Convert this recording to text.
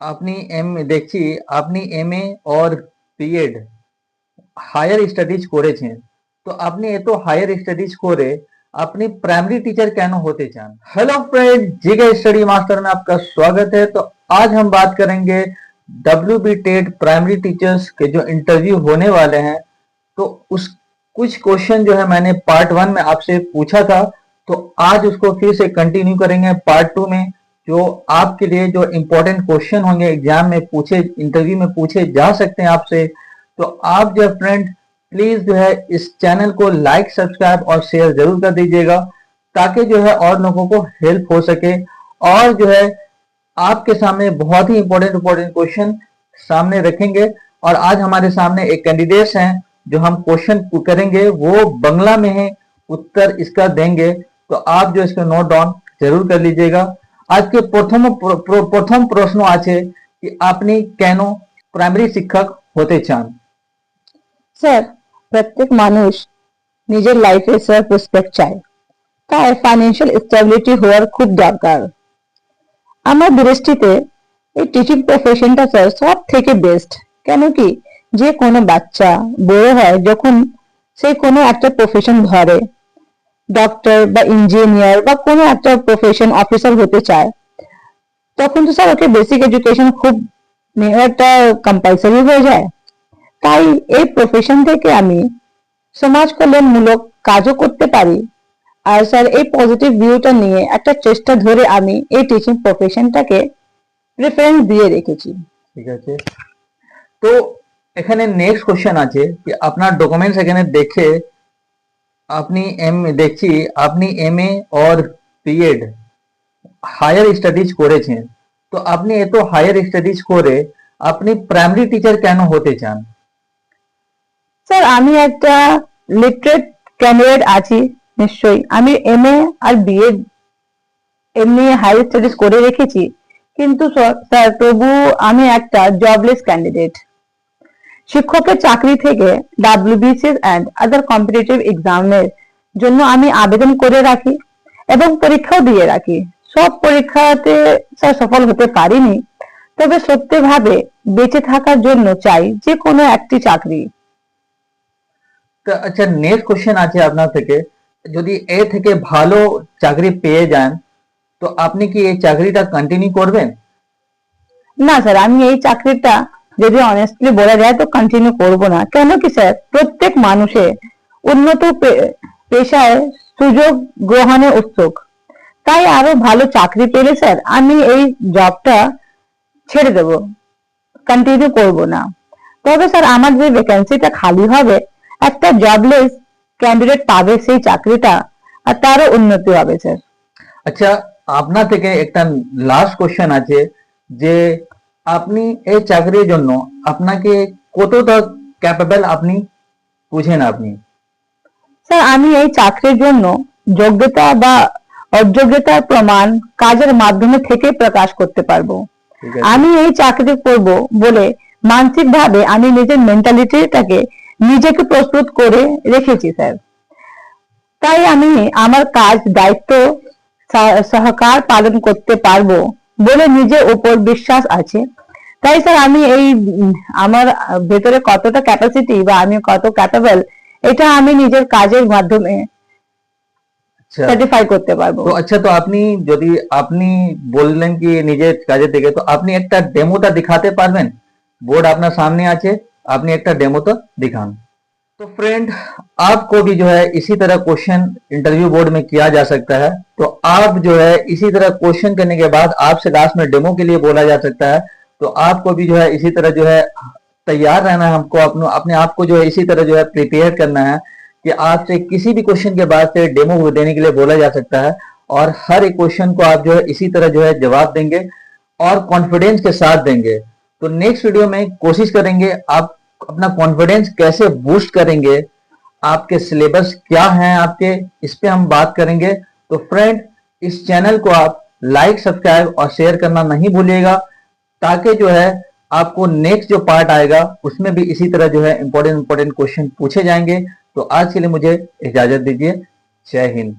আপনি এম দেখছি আপনি এম এ और বিএড হায়ার স্টাডিজ করেছেন তো আপনি এত হায়ার স্টাডিজ করে अपनी प्राइमरी टीचर कैन होते चान हेलो फ्रेंड जिगा स्टडी मास्टर में आपका स्वागत है तो आज हम बात करेंगे W B TET primary teachers के जो इंटरव्यू होने वाले हैं तो उस कुछ क्वेश्चन जो है मैंने पार्ट वन में आपसे पूछा था तो आज उसको फिर से कंटिन्यू करेंगे पार्ट टू में जो आपके लिए जो इम्पोर्टेंट क्वेश्चन होंगे एग्ज़ाम में पूछे इंटरव्यू में पूछे जा सकते हैं आपसे। तो आप जो फ्रेंड प्लीज़ जो है इस चैनल को लाइक सब्सक्राइब और शेयर ज़रूर कर दीजिएगा, ताकि जो है और लोगों को हेल्प हो सके। और जो है आपके सामने बहुत ही इंपॉर्टेंट इंपॉर्टेंट क्वेश्चन सामने रखेंगे। और आज हमारे सामने एक कैंडिडेट्स हैं, जो हम क्वेश्चन करेंगे, वो बंगला में है, उत्तर इसका देंगे। तो आप जो इसको नोट डाउन ज़रूर कर लीजिएगा। আজকে প্রথম প্রথম প্রশ্ন আছে যে আপনি কেন প্রাইমারি শিক্ষক হতে চান? স্যার, প্রত্যেক মানুষ নিজের লাইফে সেলফ রেসপেক্ট চায়। তাই ফাইন্যান্সিয়াল স্টেবিলিটি হওয়ার খুব দরকার। আমার দৃষ্টিতে এই টিচিং প্রফেশনটা স্যার সব থেকে বেস্ট কেন কি যে কোনো বাচ্চা বড় হয় যখন সে কোনো একটা প্রফেশন ধরে। ডক্টর বা ইঞ্জিনিয়ার বা কোনো একটা প্রফেশন অফিসার হতে চায়, তখন তো স্যার ওকে বেসিক এডুকেশন খুব একটা কম্পালসারি হয়ে যায়। তাই এই প্রফেশন থেকে আমি সমাজ কল্যাণমূলক কাজও করতে পারি। আর স্যার এই পজিটিভ ভিউটা নিয়ে একটা চেষ্টা ধরে আমি এই টিচিং প্রফেশনটাকে প্রেফারেন্স দিয়ে রেখেছি। ঠিক আছে। তো এখানে নেক্সট কোশ্চেন আছে আপনার ডকুমেন্টস এখানে দেখে আপনি এম দেখছি আপনি এম এ और বিএড হায়ার স্টাডিজ করেছেন। তো আপনি এত হায়ার স্টাডিজ করে আপনি প্রাইমারি টিচার কেন হতে চান? স্যার আমি একটা লিটারেট ক্যান্ডিডেট আছি, নিশ্চয়ই। আমি এম এ আর বিএড এমনি হায়ার স্টাডিজ করে রেখেছি। কিন্তু স্যার তবু আমি একটা জবলেস ক্যান্ডিডেট শিক্ষকের চাকরি থেকে ডাব্লিউবিসিএস অ্যান্ড আদার কম্পিটিটিভ এক্সামের জন্য আমি আবেদন করে রাখি এবং পরীক্ষাও দিয়ে রাখি। সব পরীক্ষাতে স্যার সফল হতে পারিনি তবে সত্যিভাবে বেঁচে থাকার জন্য চাই যে কোনো একটি চাকরি। তো আচ্ছা নেক্সট কোশ্চেন আছে আপনার থেকে। যদি এ থেকে ভালো চাকরি পেয়ে যান তো আপনি কি এই চাকরিটা কন্টিনিউ করবেন? না স্যার আমি এই চাকরিটা যদি অনেস্টলি বলা যায় তো কন্টিনিউ করব না। কেন কি স্যার প্রত্যেক মানুষের উন্নত পেশায় সুযোগ গ্রহণে উৎসুক। তাই আরও ভালো চাকরি পেলে স্যার আমি এই জবটা ছেড়ে দেব। কন্টিনিউ করব না। তবে স্যার আমার যে ভ্যাকেন্সিটা খালি হবে, একটা জবলেস ক্যান্ডিডেট পাবে সেই চাকরিটা, আর তারও উন্নতি হবে স্যার আচ্ছা আপনার থেকে একটা লাস্ট কোশ্চেন আছে যে আপনি এই চাকরির জন্য আপনাকে কতটা ক্যাপেবল আপনি বুঝেন আপনি? স্যার আমি এই চাকরির জন্য যোগ্যতা বা অযোগ্যতার প্রমাণ কাজের মাধ্যমে থেকে প্রকাশ করতে পারব। আমি এই চাকরি করব বলে মানসিক ভাবে আমি নিজের মেন্টালিটিটাকে নিজেকে প্রস্তুত করে রেখেছি স্যার। তাই আমি আমার কাজ দায়িত্ব সহ- সহকার পালন করতে পারব বলে নিজের উপর বিশ্বাস আছে। তাই স্যার আমি এই উম, আমার ভেতরে কতটা ক্যাপাসিটি বা আমি কত ক্যাপেবল এটা আমি নিজের কাজের মাধ্যমে আচ্ছা সার্টিফাই করতে পারবো তো আচ্ছা তো আপনি যদি আপনি বললেন কি নিজের কাজে থেকে তো আপনি একটা ডেমোটা দিখাতে পারবেন बोर्ड अपना सामने আছে আপনি একটা डेमो तो दिखान तो फ्रेंड आपको भी जो है इसी तरह क्वेश्चन इंटरव्यू बोर्ड में किया जा सकता है तो आप जो है इसी तरह क्वेश्चन करने के बाद आपसे लास्ट में डेमो के लिए बोला जा सकता है तो आपको भी जो है इसी तरह जो है तैयार रहना है, हमको अपने अपने आप को जो है इसी तरह जो है प्रिपेयर करना है कि आपसे किसी भी क्वेश्चन के बाद से डेमो देने के लिए बोला जा सकता है और हर एक क्वेश्चन को आप जो है इसी तरह जो है जवाब देंगे और कॉन्फिडेंस के साथ देंगे। तो नेक्स्ट वीडियो में कोशिश करेंगे आप अपना कॉन्फिडेंस कैसे बूस्ट करेंगे, आपके सिलेबस क्या हैं आपके, इस पे हम बात करेंगे। तो फ्रेंड इस चैनल को आप लाइक सब्सक्राइब और शेयर करना नहीं भूलिएगा। ताकि जो है, आपको नेक्स्ट जो पार्ट आएगा, उसमें भी इसी तरह जो है इंपॉर्टेंट इंपॉर्टेंट क्वेश्चन पूछे जाएँगे। तो आज के लिए मुझे इजाज़त दीजिए। जय हिंद।